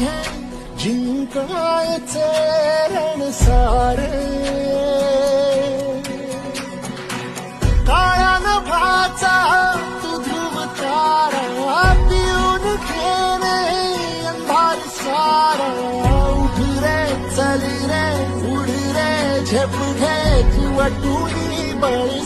घे जिंकायचे रण सारे। काळ्या नभाचा तू ध्रुव तारा पिऊन घेणे अंधार सारा। उठ रे चल रे उड रे झेप घे किंवा टुनी बळी